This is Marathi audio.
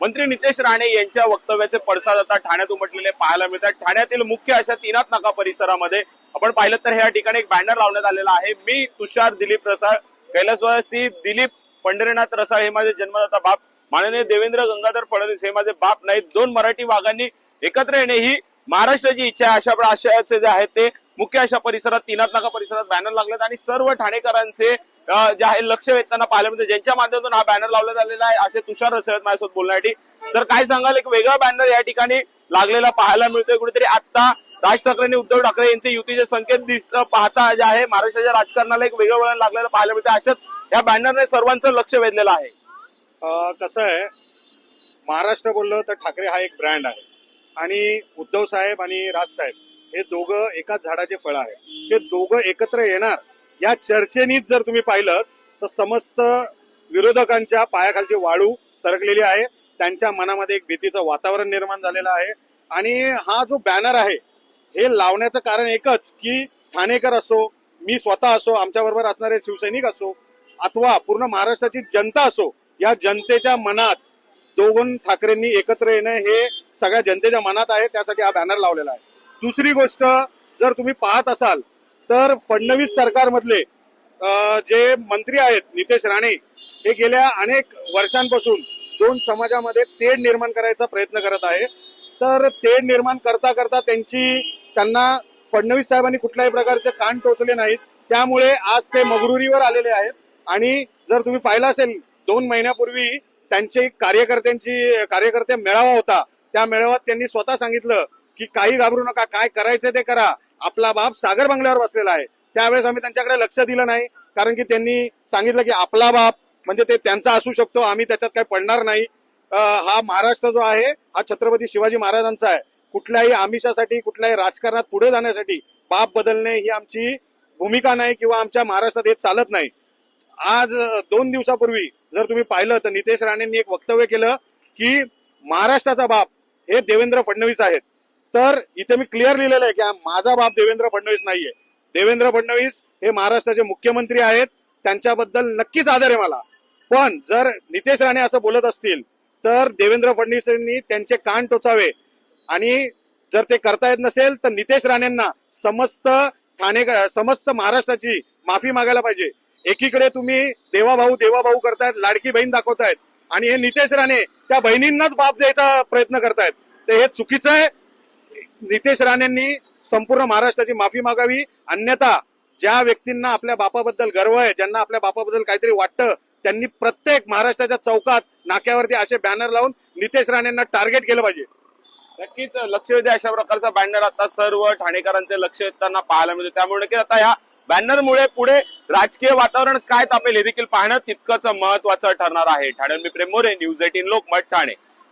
मंत्री नितेश राणे यांच्या वक्तव्याचे पडसाद आता ठाण्यात उमटलेले पाहायला मिळतात. ठाण्यातील मुख्य अशा तीनाथ नाका परिसरामध्ये आपण पाहिलं तर या ठिकाणी एक बॅनर लावण्यात आलेला आहे. मी तुषार दिलीप रसाळ कैलासवासी दिलीप पंढरीनाथ रसाळ हे माझे जन्मदाता बाप. माननीय देवेंद्र गंगाधर फडणवीस हे माझे बाप नाहीत. दोन मराठी वाघांनी एकत्र येणे ही महाराष्ट्राची इच्छा आहे. अशा आशयाचे जे आहेत ते मुख्य अशा परिसरात तीनाथ नाका परिसरात बॅनर लागलेत. आणि सर्व ठाणेकरांचे जे आहे लक्ष वेधताना पाहायला मिळतं. ज्यांच्या माध्यमातून हा बॅनर लावला झालेला आहे असे तुषार रसळत माझ्यासोबत बोलण्यासाठी. सर काय सांगाल एक वेगळा बॅनर या ठिकाणी लागलेला पाहायला मिळतोय. कुठेतरी आता राज ठाकरे आणि उद्धव ठाकरे यांचे युतीचे संकेत दिसत पाहता जे आहे महाराष्ट्राच्या राजकारणाला एक वेगळं वळण लागलेलं पाहायला मिळतं अशात या बॅनरने सर्वांचं लक्ष वेधलेलं आहे. कसं आहे महाराष्ट्र बोललं तर ठाकरे हा एक ब्रँड आहे. आणि उद्धव साहेब आणि राज साहेब हे दोघं एकाच झाडाचे फळ आहे ते दोघं एकत्र येणार या चर्चेनीच जर तुम्ही पाहिलं तर समस्त विरोधकांच्या पायाखालची वाळू सरकलेली आहे. त्यांच्या मनामध्ये एक भीतीचं वातावरण निर्माण झालेलं आहे. आणि हा जो बॅनर आहे हे लावण्याचं कारण एकच की ठाणेकर असो मी स्वतः असो आमच्या बरोबर असणारे शिवसैनिक असो अथवा पूर्ण महाराष्ट्राची जनता असो या जनतेच्या मनात दोघं ठाकरेंनी एकत्र येणं हे सगळ्या जनतेच्या मनात आहे त्यासाठी हा बॅनर लावलेला आहे. दुसरी गोष्ट जर तुम्ही पाहत असाल तर फडणवीस सरकारमधले जे मंत्री आहेत नितेश राणे हे गेल्या अनेक वर्षांपासून दोन समाजामध्ये तेढ निर्माण करायचा प्रयत्न करत आहे. तर तेढ निर्माण करता करता त्यांची त्यांना फडणवीस साहेबांनी कुठल्याही प्रकारचे कान टोचले नाहीत. त्यामुळे आज ते मगरुरीवर आलेले आहेत. आणि जर तुम्ही पाहिलं असेल दोन महिन्यापूर्वी त्यांचे कार्यकर्त्यांची कार्यकर्ते मेळावा होता. त्या मेळाव्यात त्यांनी स्वतः सांगितलं की काही घाबरू नका काय करायचं ते करा. आपला बाप सागर बंगल्यावर बसलेला आहे. त्यावेळेस आम्ही त्यांच्याकडे लक्ष दिलं नाही कारण की त्यांनी सांगितलं की आपला बाप म्हणजे ते त्यांचा असू शकतो आम्ही त्याच्यात काही पडणार नाही. हा महाराष्ट्र जो आहे हा छत्रपती शिवाजी महाराजांचा आहे. कुठल्याही आमिषासाठी कुठल्याही राजकारणात पुढे जाण्यासाठी बाप बदलणे ही आमची भूमिका नाही किंवा आमच्या महाराष्ट्रात हे चालत नाही. आज दोन दिवसापूर्वी जर तुम्ही पाहिलं तर नितेश राणेंनी एक वक्तव्य केलं की महाराष्ट्राचा बाप हे देवेंद्र फडणवीस आहेत. तर इथे मी क्लिअर लिहिलेलं आहे की माझा बाप देवेंद्र फडणवीस नाहीये. देवेंद्र फडणवीस हे महाराष्ट्राचे मुख्यमंत्री आहेत. त्यांच्याबद्दल नक्कीच आदर आहे मला. पण जर नितेश राणे असं बोलत असतील तर देवेंद्र फडणवीसांनी त्यांचे कान टोचावे. आणि जर ते करता येत नसेल तर नितेश राणेंना समस्त ठाणे समस्त महाराष्ट्राची माफी मागायला पाहिजे. एकीकडे तुम्ही देवाभाऊ देवाभाऊ करतायत लाडकी बहीण दाखवतायत. आणि हे नितेश राणे त्या बहिणींनाच बाप द्यायचा प्रयत्न करतायत. तर हे चुकीचं आहे. नितेश राणेंनी संपूर्ण महाराष्ट्राची माफी मागावी. अन्यथा ज्या व्यक्तींना आपल्या बापाबद्दल गर्व आहे ज्यांना आपल्या बापाबद्दल काहीतरी वाटतं त्यांनी प्रत्येक महाराष्ट्राच्या चौकात नाक्यावरती असे बॅनर लावून नितेश राणेंना टार्गेट केलं पाहिजे. नक्कीच लक्ष वेधी अशा प्रकारचा बॅनर आता सर्व ठाणेकरांचे लक्ष येताना पाहायला मिळते. त्यामुळे नक्कीच आता ह्या बॅनरमुळे पुढे राजकीय वातावरण काय तापेल हे देखील पाहणं तितकंच महत्वाचं ठरणार आहे. ठाणे मी प्रेम मोरे न्यूज एटीन लोकमत ठाणे.